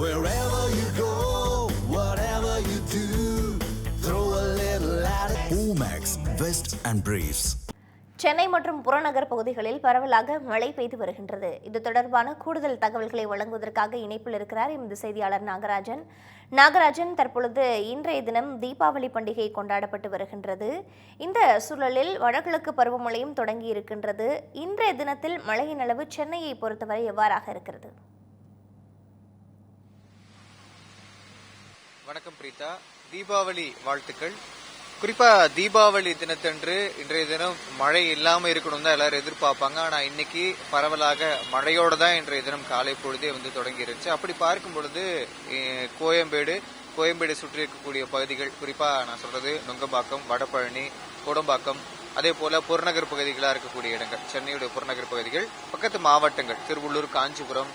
Wherever you go, whatever you do, throw a little at it. Omax, Vest and Briefs. Chennai மற்றும் புறநகர் பகுதிகளில் பரவலாக மழை பெய்து வருகின்றது. இது தொடர்பான கூடுதல் தகவல்களை வழங்குவதற்காக இணைப்பில் இருக்கிறார் எமது செய்தியாளர் நாகராஜன். நாகராஜன் தற்பொழுது இன்றைய தினம் தீபாவளி பண்டிகை கொண்டாடப்பட்டு வருகின்றது. இந்த சூழலில் வடகிழக்கு பருவமழையும் தொடங்கி இருக்கின்றது. இன்றைய தினத்தில் மழையின் அளவு சென்னையை பொறுத்தவரை எவ்வாறாக இருக்கிறது? வணக்கம் பிரீதா தீபாவளி வாழ்த்துக்கள். குறிப்பா தீபாவளி தினத்தன்று இன்றைய தினம் மழை இல்லாம இருக்கணும் தான் எல்லாரும் எதிர்பார்ப்பாங்க. ஆனா இன்னைக்கு பரவலாக மழையோட தான் இன்றைய தினம் காலை பொழுதே வந்து தொடங்கி இருந்துச்சு அப்படி பார்க்கும் பொழுது கோயம்பேடு கோயம்பேடு சுற்றி இருக்கக்கூடிய பகுதிகள் குறிப்பா நான் சொல்றது நுங்கம்பாக்கம் வடபழனி கோடம்பாக்கம் அதே போல புறநகர் பகுதிகளாக இருக்கக்கூடிய இடங்கள் சென்னையுடைய புறநகர் பகுதிகள் பக்கத்து மாவட்டங்கள் திருவள்ளூர் காஞ்சிபுரம்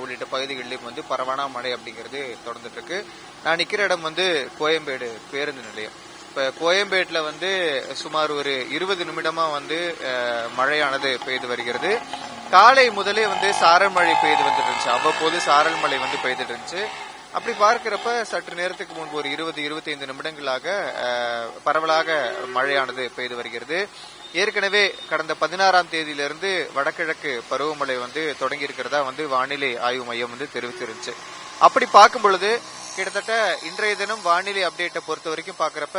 உள்ளிட்ட பகுதிகளிலும் வந்து பரவலான மழை அப்படிங்கிறது தொடர்ந்துட்டு இருக்கு நான் நிக்கிற இடம் வந்து கோயம்பேடு பேருந்து நிலையம். இப்ப கோயம்பேட்டில் வந்து சுமார் ஒரு இருபது நிமிடமா வந்து மழையானது பெய்து வருகிறது. காலை முதலே வந்து சாரல் மழை பெய்து வந்துட்டு இருந்துச்சு அவ்வப்போது சாரல் மழை வந்து பெய்துட்டு இருந்துச்சு அப்படி பார்க்கிறப்ப சற்று நேரத்துக்கு முன்பு ஒரு இருபது இருபத்தைந்து நிமிடங்களாக பரவலாக மழையானது பெய்து வருகிறது. ஏற்கனவே கடந்த பதினாறாம் தேதியிலிருந்து வடகிழக்கு பருவமழை வந்து தொடங்கி இருக்கிறதா வந்து வானிலை ஆய்வு மையம் வந்து தெரிவிச்சிருந்துச்சு அப்படி பார்க்கும் பொழுது கிட்டத்தட்ட இன்றைய தினம் வானிலை அப்டேட்டை பொறுத்த வரைக்கும் பாக்குறப்ப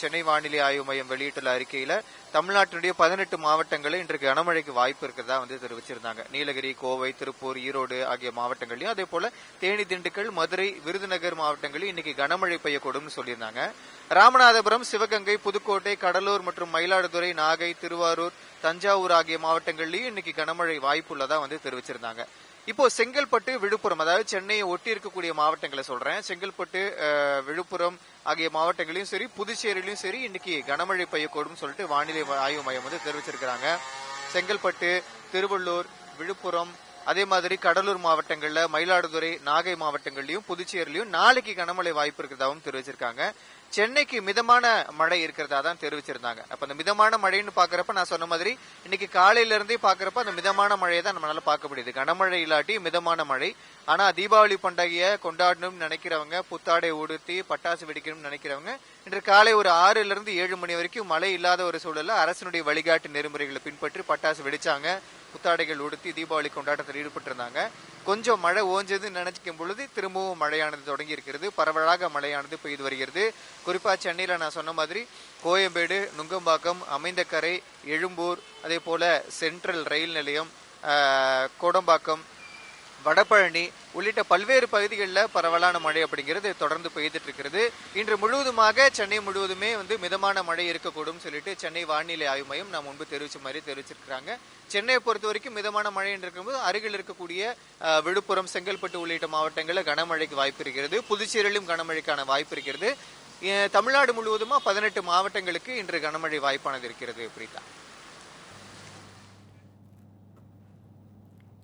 சென்னை வானிலை ஆய்வு மையம் வெளியிட்டுள்ள அறிக்கையில தமிழ்நாட்டினுடைய பதினெட்டு மாவட்டங்களில் இன்றைக்கு கனமழைக்கு வாய்ப்பு இருக்கிறதா வந்து தெரிவிச்சிருந்தாங்க. நீலகிரி கோவை திருப்பூர் ஈரோடு ஆகிய மாவட்டங்களையும் அதே போல தேனி திண்டுக்கல் மதுரை விருதுநகர் மாவட்டங்களில் இன்னைக்கு கனமழை பெய்யக்கூடும்னு சொல்லியிருந்தாங்க. ராமநாதபுரம் சிவகங்கை புதுக்கோட்டை கடலூர் மற்றும் மயிலாடுதுறை நாகை திருவாரூர் தஞ்சாவூர் ஆகிய மாவட்டங்கள்லயும் இன்னைக்கு கனமழை வாய்ப்புள்ளதா வந்து தெரிவிச்சிருந்தாங்க. இப்போ செங்கல்பட்டு விழுப்புரம் அதாவது சென்னையை ஒட்டி இருக்கக்கூடிய மாவட்டங்களை சொல்றேன். செங்கல்பட்டு விழுப்புரம் ஆகிய மாவட்டங்களையும் சரி புதுச்சேரியிலும் சரி இன்னைக்கு கனமழை பெய்யக்கூடும் சொல்லிட்டு வானிலை ஆய்வு மையம் வந்து தெரிவிச்சிருக்கிறாங்க. செங்கல்பட்டு திருவள்ளூர் விழுப்புரம் அதே மாதிரி கடலூர் மாவட்டங்கள்ல மயிலாடுதுறை நாகை மாவட்டங்கள்லயும் புதுச்சேரியிலயும் நாளைக்கு கனமழை வாய்ப்பு இருக்கிறதாவும் தெரிவிச்சிருக்காங்க. சென்னைக்கு மிதமான மழை இருக்கிறதா தான் தெரிவிச்சிருந்தாங்க. அப்ப அந்த மிதமான மழைன்னு பாக்குறப்ப நான் சொன்ன மாதிரி இன்னைக்கு காலையில இருந்தே பாக்குறப்ப அந்த மிதமான மழையை தான் நம்மளால பார்க்க முடியுது. கனமழை இல்லாட்டி மிதமான மழை. ஆனா தீபாவளி பண்டிகையை கொண்டாடணும்னு நினைக்கிறவங்க புத்தாடை உடுத்தி பட்டாசு வெடிக்கணும்னு நினைக்கிறவங்க இன்று காலை ஒரு ஆறுல இருந்து ஏழு மணி வரைக்கும் மழை இல்லாத ஒரு சூழல்ல அரசனுடைய வழிகாட்டு நெறிமுறைகளை பின்பற்றி பட்டாசு வெடிச்சாங்க. புத்தாடைகள் உடுத்தி தீபாவளி கொண்டாட்டத்தில் ஈடுபட்டிருந்தாங்க. கொஞ்சம் மழை ஓஞ்சதுன்னு நினைச்சிக்கும் பொழுது திரும்பவும் மழையானது தொடங்கி இருக்கிறது. பரவலாக மழையானது பெய்து வருகிறது. குறிப்பா சென்னையில நான் சொன்ன மாதிரி கோயம்பேடு நுங்கம்பாக்கம் அமைந்தக்கரை எழும்பூர் அதே போல சென்ட்ரல் ரயில் நிலையம் கோடம்பாக்கம் வடபழனி உள்ளிட்ட பல்வேறு பகுதிகளில் பரவலான மழை அப்படிங்கிறது தொடர்ந்து பெய்துட்டு இருக்கிறது இன்று முழுவதுமாக சென்னை முழுவதுமே வந்து மிதமான மழை இருக்கக்கூடும் சொல்லிட்டு சென்னை வானிலை ஆய்வு மையம் நான் முன்பு தெரிவிச்ச மாதிரி தெரிவிச்சிருக்கிறாங்க. சென்னையை பொறுத்த வரைக்கும் மிதமான மழை என்று இருக்கும்போது அருகில் இருக்கக்கூடிய விழுப்புரம் செங்கல்பட்டு உள்ளிட்ட மாவட்டங்களில் கனமழைக்கு வாய்ப்பு இருக்கிறது. புதுச்சேரியிலும் கனமழைக்கான வாய்ப்பு இருக்கிறது. தமிழ்நாடு முழுவதுமா பதினெட்டு மாவட்டங்களுக்கு இன்று கனமழை வாய்ப்பானது இருக்கிறது பிரீதா.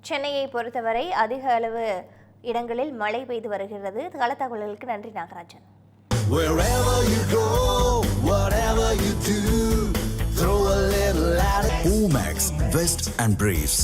சென்னையை பொறுத்தவரை அதிக அளவு இடங்களில் மழை பெய்து வருகிறது கள தகவல்களுக்கு நன்றி Nagarajan. Omax, Vest and Briefs.